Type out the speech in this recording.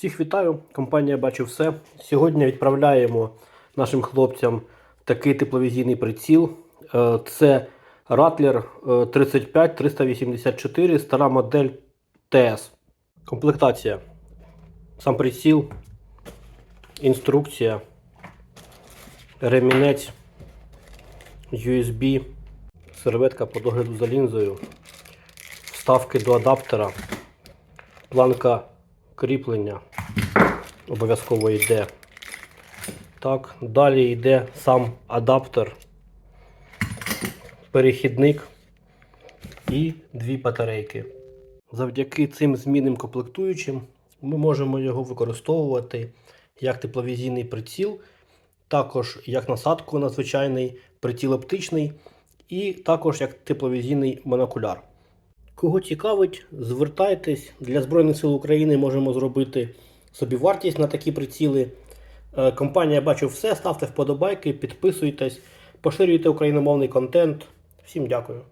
Всіх вітаю, компанія Бачу все. Сьогодні відправляємо нашим хлопцям такий тепловізійний приціл. Е, Це Rattler 35384, стара модель TS. Комплектація. Сам приціл, інструкція, ремінець, USB, серветка по догляду за лінзою, вставки до адаптера, планка кріплення обов'язково йде. Так, далі йде сам адаптер, перехідник і дві батарейки. Завдяки цим змінним комплектуючим ми можемо його використовувати як тепловізійний приціл, також як насадку на звичайний приціл оптичний, і також як тепловізійний монокуляр. Кого цікавить, звертайтесь. Для Збройних сил України можемо зробити собі вартість на такі приціли. Е, Компанія бачу все. Ставте вподобайки, підписуйтесь, поширюйте україномовний контент. Всім дякую.